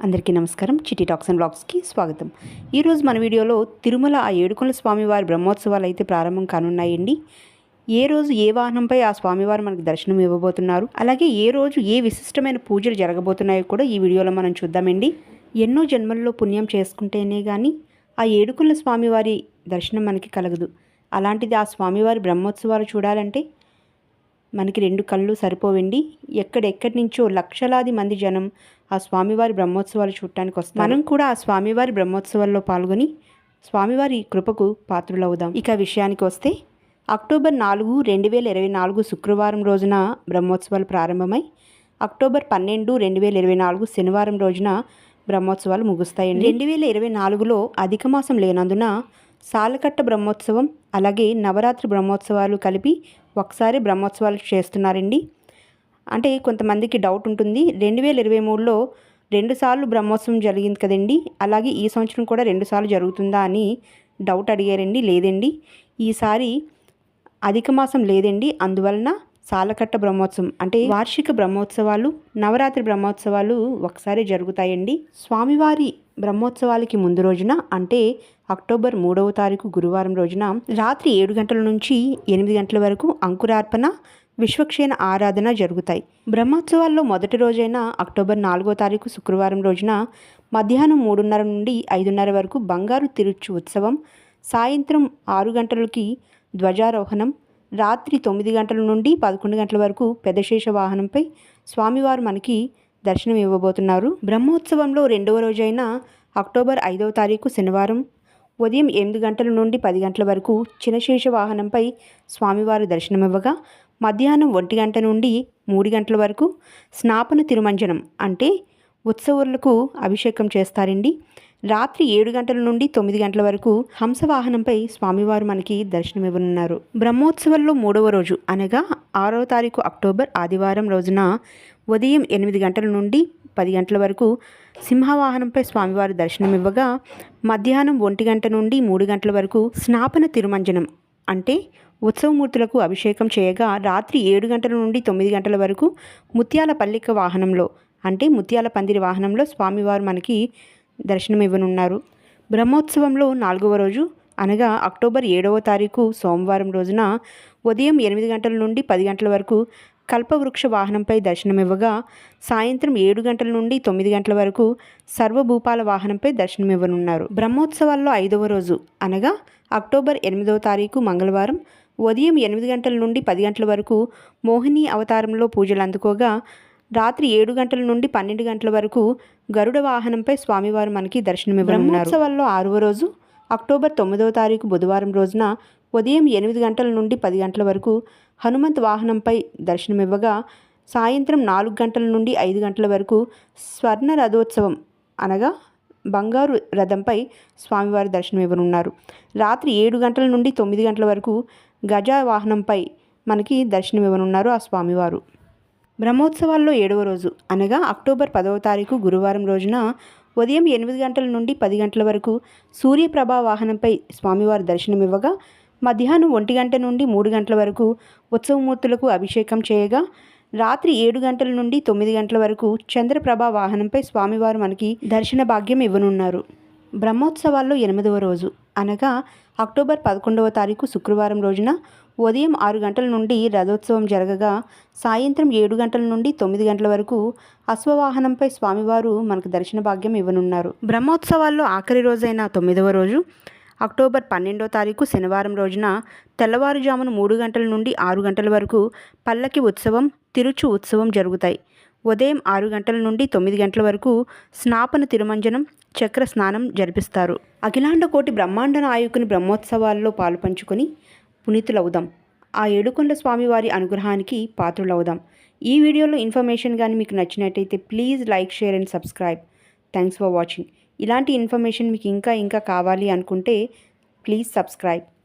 అందరికీ నమస్కారం. Chitti talks and బ్లాగ్స్కి స్వాగతం. ఈరోజు మన వీడియోలో తిరుమల ఆ ఏడుకొండల స్వామివారి బ్రహ్మోత్సవాలు అయితే ప్రారంభం కానున్నాయండి. ఏ రోజు ఏ వాహనంపై ఆ స్వామివారు మనకు దర్శనం ఇవ్వబోతున్నారు? అలాగే ఏ రోజు ఏ విశిష్టమైన పూజలు జరగబోతున్నాయో కూడా ఈ వీడియోలో మనం చూద్దామండి. ఎన్నో జన్మల్లో పుణ్యం చేసుకుంటేనే కానీ ఆ ఏడుకొండల స్వామివారి దర్శనం మనకి కలగదు. అలాంటిది ఆ స్వామివారి బ్రహ్మోత్సవాలు చూడాలంటే మనకి రెండు కళ్ళు సరిపోవండి. ఎక్కడెక్కడి నుంచో లక్షలాది మంది జనం ఆ స్వామివారి బ్రహ్మోత్సవాలు చూడటానికి వస్తారు. మనం కూడా ఆ స్వామివారి బ్రహ్మోత్సవాల్లో పాల్గొని స్వామివారి కృపకు పాత్రులవుదాం. ఇక విషయానికి వస్తే అక్టోబర్ నాలుగు రెండు వేల ఇరవై నాలుగు శుక్రవారం రోజున బ్రహ్మోత్సవాలు ప్రారంభమై అక్టోబర్ పన్నెండు రెండు వేల ఇరవై నాలుగు శనివారం రోజున బ్రహ్మోత్సవాలు ముగుస్తాయండి. రెండు వేల ఇరవై నాలుగులో అధిక మాసం లేనందున సాలకట్ట బ్రహ్మోత్సవం అలాగే నవరాత్రి బ్రహ్మోత్సవాలు కలిపి ఒకసారి బ్రహ్మోత్సవాలు చేస్తున్నారండి. అంటే కొంతమందికి డౌట్ ఉంటుంది. రెండు వేల ఇరవై మూడులో రెండుసార్లు బ్రహ్మోత్సవం జరిగింది కదండి. అలాగే ఈ సంవత్సరం కూడా రెండుసార్లు జరుగుతుందా అని డౌట్ అడిగారండి. లేదండి. ఈసారి అధిక మాసం లేదండి. అందువలన సాలకట్ట బ్రహ్మోత్సవం. అంటే వార్షిక బ్రహ్మోత్సవాలు నవరాత్రి బ్రహ్మోత్సవాలు ఒకసారి జరుగుతాయండి. స్వామివారి బ్రహ్మోత్సవాలకి ముందు రోజున అంటే అక్టోబర్ మూడవ తారీఖు గురువారం రోజున రాత్రి ఏడు గంటల నుంచి ఎనిమిది గంటల వరకు అంకురార్పణ విశ్వక్షేణ ఆరాధన జరుగుతాయి. బ్రహ్మోత్సవాల్లో మొదటి రోజైన అక్టోబర్ నాలుగో తారీఖు శుక్రవారం రోజున మధ్యాహ్నం మూడున్నర నుండి ఐదున్నర వరకు బంగారు తిరుచు ఉత్సవం సాయంత్రం ఆరు గంటలకి ధ్వజారోహణం రాత్రి తొమ్మిది గంటల నుండి పదకొండు గంటల వరకు పెదశేష వాహనంపై స్వామివారు మనకి దర్శనం ఇవ్వబోతున్నారు. బ్రహ్మోత్సవంలో రెండవ రోజైన అక్టోబర్ ఐదవ తారీఖు శనివారం ఉదయం ఎనిమిది గంటల నుండి పది గంటల వరకు చినశేష వాహనంపై స్వామివారు దర్శనమివ్వగా మధ్యాహ్నం ఒంటి గంట నుండి మూడు గంటల వరకు స్నాపన తిరుమంజనం అంటే ఉత్సవులకు అభిషేకం చేస్తారండి. రాత్రి ఏడు గంటల నుండి తొమ్మిది గంటల వరకు హంసవాహనంపై స్వామివారు మనకి దర్శనమివ్వనున్నారు. బ్రహ్మోత్సవంలో మూడవ రోజు అనగా ఆరవ తారీఖు అక్టోబర్ ఆదివారం రోజున ఉదయం ఎనిమిది గంటల నుండి పది గంటల వరకు సింహవాహనంపై స్వామివారు దర్శనమివ్వగా మధ్యాహ్నం ఒంటి గంట నుండి మూడు గంటల వరకు స్నాపన తిరుమంజనం అంటే ఉత్సవమూర్తులకు అభిషేకం చేయగా రాత్రి ఏడు గంటల నుండి తొమ్మిది గంటల వరకు ముత్యాల పల్లిక వాహనంలో అంటే ముత్యాల పందిరి వాహనంలో స్వామివారు మనకి దర్శనం ఇవ్వనున్నారు బ్రహ్మోత్సవంలో నాలుగవ రోజు అనగా అక్టోబర్ ఏడవ తారీఖు సోమవారం రోజున ఉదయం ఎనిమిది గంటల నుండి పది గంటల వరకు కల్పవృక్ష వాహనంపై దర్శనమివ్వగా సాయంత్రం ఏడు గంటల నుండి తొమ్మిది గంటల వరకు సర్వభూపాల వాహనంపై దర్శనమివ్వనున్నారు. బ్రహ్మోత్సవాల్లో ఐదవ రోజు అనగా అక్టోబర్ ఎనిమిదవ తారీఖు మంగళవారం ఉదయం ఎనిమిది గంటల నుండి పది గంటల వరకు మోహిని అవతారంలో పూజలు అందుకోగా రాత్రి ఏడు గంటల నుండి పన్నెండు గంటల వరకు గరుడ వాహనంపై స్వామివారు మనకి దర్శనం బ్రహ్మోత్సవాల్లో ఆరవ రోజు అక్టోబర్ తొమ్మిదవ తారీఖు బుధవారం రోజున ఉదయం ఎనిమిది గంటల నుండి పది గంటల వరకు హనుమంత్ వాహనంపై దర్శనమివ్వగా సాయంత్రం నాలుగు గంటల నుండి ఐదు గంటల వరకు స్వర్ణ రథోత్సవం అనగా బంగారు రథంపై స్వామివారి దర్శనం ఇవ్వనున్నారు రాత్రి ఏడు గంటల నుండి తొమ్మిది గంటల వరకు గజ వాహనంపై మనకి దర్శనం ఇవ్వనున్నారు ఆ స్వామివారు. బ్రహ్మోత్సవాల్లో ఏడవ రోజు అనగా అక్టోబర్ పదవ తారీఖు గురువారం రోజున ఉదయం ఎనిమిది గంటల నుండి పది గంటల వరకు సూర్యప్రభ వాహనంపై స్వామివారి దర్శనమివ్వగా మధ్యాహ్నం ఒంటి గంట నుండి మూడు గంటల వరకు ఉత్సవమూర్తులకు అభిషేకం చేయగా రాత్రి ఏడు గంటల నుండి తొమ్మిది గంటల వరకు చంద్రప్రభ వాహనంపై స్వామివారు మనకి దర్శన భాగ్యం ఇవ్వనున్నారు. బ్రహ్మోత్సవాల్లో ఎనిమిదవ రోజు అనగా అక్టోబర్ పదకొండవ తారీఖు శుక్రవారం రోజున ఉదయం ఆరు గంటల నుండి రథోత్సవం జరగగా సాయంత్రం ఏడు గంటల నుండి తొమ్మిది గంటల వరకు అశ్వవాహనంపై స్వామివారు మనకు దర్శన భాగ్యం ఇవ్వనున్నారు. బ్రహ్మోత్సవాల్లో ఆఖరి రోజైన తొమ్మిదవ రోజు అక్టోబర్ పన్నెండో తారీఖు శనివారం రోజున తెల్లవారుజామున మూడు గంటల నుండి ఆరు గంటల వరకు పల్లకి ఉత్సవం తిరుచు ఉత్సవం జరుగుతాయి. ఉదయం ఆరు గంటల నుండి తొమ్మిది గంటల వరకు స్నాపన తిరుమంజనం చక్ర స్నానం జరిపిస్తారు. అఖిలాండ కోటి బ్రహ్మాండ నాయకుని బ్రహ్మోత్సవాల్లో పాలు పంచుకొని పునీతులవుదాం. ఆ ఏడుకొండ స్వామివారి అనుగ్రహానికి పాత్రులవుదాం. ఈ వీడియోలో ఇన్ఫర్మేషన్ కానీ మీకు నచ్చినట్టయితే please like share and subscribe. Thanks for watching. ఇలాంటి ఇన్ఫర్మేషన్ మీకు ఇంకా ఇంకా కావాలి అనుకుంటే ప్లీజ్ సబ్స్క్రైబ్.